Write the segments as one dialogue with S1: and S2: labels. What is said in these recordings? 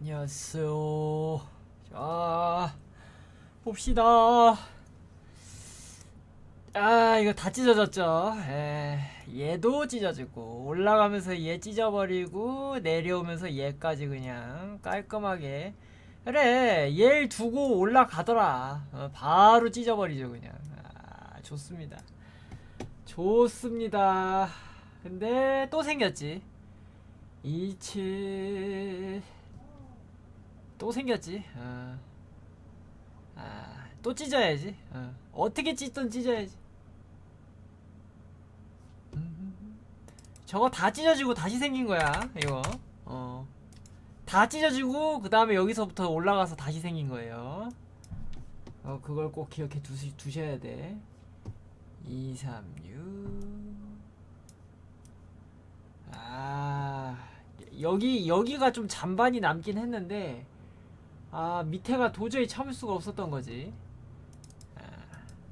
S1: 안녕하세요. 자, 봅시다. 아, 이거 다 찢어졌죠? 에, 얘도 찢어지고, 올라가면서 얘 찢어버리고, 내려오면서 얘까지 그냥 깔끔하게. 그래, 얘를 두고 올라가더라. 어, 바로 찢어버리죠, 그냥. 아, 좋습니다. 좋습니다. 근데 또 생겼지. 27. 또 생겼지. 어. 아, 또 찢어야지. 어. 어떻게 찢든 찢어야지. 음. 저거 다 찢어지고 다시 생긴 거야. 이거. 어. 다 찢어지고 그 다음에 여기서부터 올라가서 다시 생긴 거예요. 어, 그걸 꼭 기억해 두시, 두셔야 돼. 2, 3, 6. 아, 여기, 여기가 좀 잔반이 남긴 했는데, 아, 밑에가 도저히 참을 수가 없었던 거지. 아,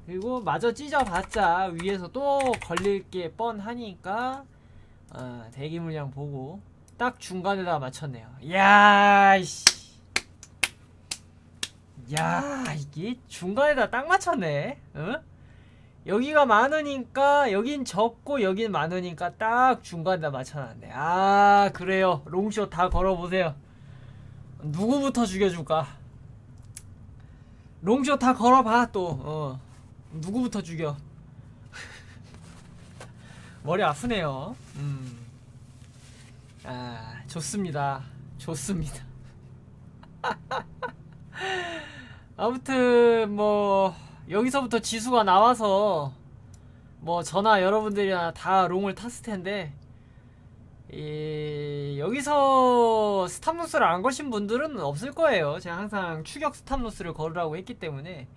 S1: 그리고 마저 찢어봤자 위에서 또 걸릴 게 뻔하니까, 어, 대기 물량 보고, 딱 중간에다 맞췄네요. 야, 씨. 야, 이게 중간에다 딱 맞췄네. 응? 여기가 많으니까 여긴 적고 여긴 많으니까 딱 중간에다 맞춰놨네. 아 그래요. 롱숏 다 걸어보세요. 누구부터 죽여줄까? 롱숏 다 걸어봐 또. 어. 누구부터 죽여? 머리 아프네요. 음. 아 좋습니다. 좋습니다. 아무튼 뭐. 여기서부터 지수가 나와서 뭐 저나 여러분들이나 다 롱을 탔을 텐데 이 여기서 스탑로스를 안 거신 분들은 없을 거예요. 제가 항상 추격 스탑로스를 걸으라고 했기 때문에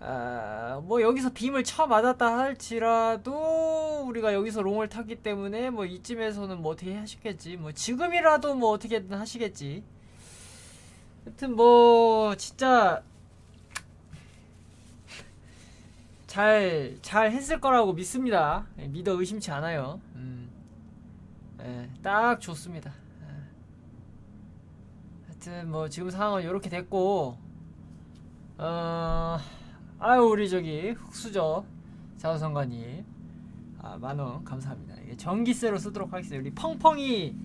S1: 아, 뭐 여기서 빔을 쳐 맞았다 할지라도 우리가 여기서 롱을 탔기 때문에 뭐 이쯤에서는 뭐 어떻게 하시겠지. 뭐 지금이라도 뭐 어떻게든 하시겠지. 하여튼 뭐 진짜 잘, 잘 했을 거라고 믿습니다. 예, 믿어 의심치 않아요. 음. 예, 딱 좋습니다. 예. 하여튼, 뭐, 지금 상황은 이렇게 됐고, 어, 아유, 우리 저기, 흑수저, 자우성관님. 아, 만원, 감사합니다. 이게 전기세로 쓰도록 하겠습니다. 우리 펑펑이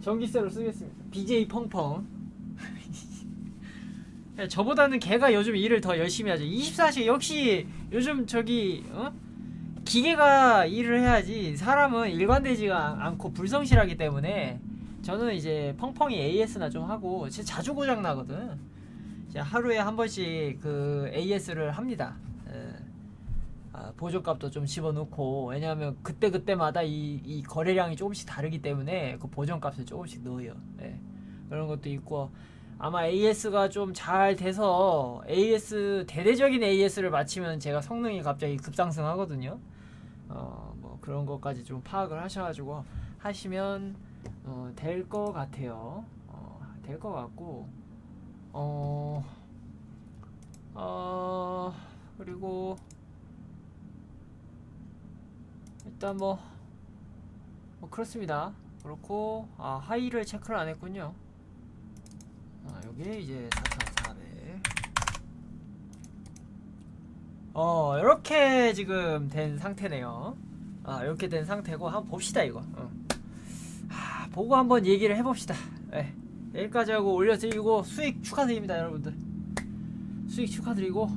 S1: 전기세로 쓰겠습니다. BJ 펑펑. 야, 저보다는 걔가 요즘 일을 더 열심히 하죠. 24시 역시 요즘 저기 어? 기계가 일을 해야지 사람은 일관되지가 않고 불성실하기 때문에 저는 이제 펑펑이 AS나 좀 하고 진짜 자주 고장 나거든. 이제 하루에 한 번씩 그 AS를 합니다. 예. 아, 보조값도 좀 집어넣고 왜냐하면 그때 그때마다 이, 이 거래량이 조금씩 다르기 때문에 그 보정값을 조금씩 넣어요. 예. 그런 것도 있고 아마 AS가 좀 잘 돼서 AS 대대적인 AS를 맞추면 제가 성능이 갑자기 급상승하거든요. 어, 뭐 그런 것까지 좀 파악을 하셔가지고 하시면 어, 될 것 같아요. 어, 될 것 같고 어, 어 그리고 일단 뭐, 뭐 그렇습니다. 그렇고 아 하이를 체크를 안 했군요. 아, 요게 이제 4400. 어, 이렇게 지금 된 상태네요. 아, 이렇게 된 상태고 한번 봅시다 이거. 어. 하, 보고 한번 얘기를 해봅시다. 네. 여기까지 하고 올려드리고 수익 축하드립니다, 여러분들. 수익 축하드리고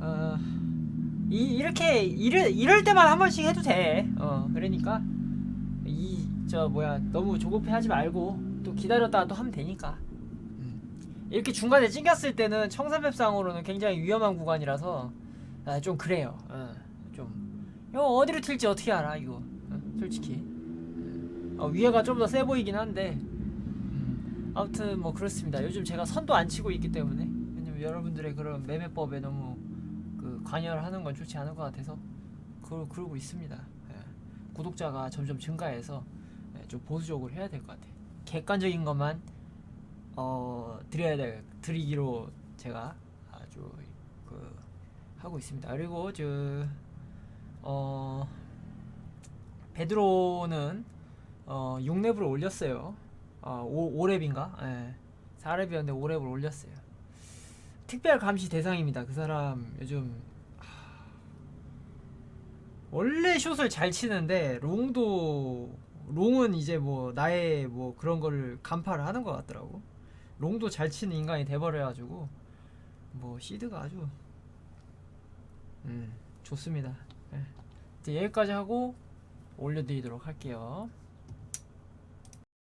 S1: 어, 이, 이렇게 이럴, 이럴 때만 한 번씩 해도 돼. 어, 그러니까 이 저 뭐야 너무 조급해하지 말고 또 기다렸다가 또 하면 되니까. 이렇게 중간에 찡겼을 때는 청산맵상으로는 굉장히 위험한 구간이라서 아, 좀 그래요. 어, 좀 이거 어디로 튈지 어떻게 알아 이거 어, 솔직히 어, 위에가 좀 더 세 보이긴 한데 음, 아무튼 뭐 그렇습니다. 요즘 제가 선도 안 치고 있기 때문에 왜냐면 여러분들의 그런 매매법에 너무 그 관여를 하는 건 좋지 않을 것 같아서 그러, 그러고 있습니다. 예. 구독자가 점점 증가해서 예, 좀 보수적으로 해야 될 것 같아요. 객관적인 것만 어 드려야 될 드리기로 제가 아주 그 하고 있습니다. 그리고 저 어 베드로는 어 6렙을 올렸어요. 어, 5, 5랩인가? 예. 4랩이었는데 5랩을 올렸어요. 특별 감시 대상입니다. 그 사람 요즘 하, 원래 숏을 잘 치는데 롱도 롱은 이제 뭐 나의 뭐 그런 거를 간파를 하는 것 같더라고. 롱도 잘 치는 인간이 돼버려가지고 뭐 시드가 아주 음 좋습니다. 예. 이제 여기까지 하고 올려드리도록 할게요.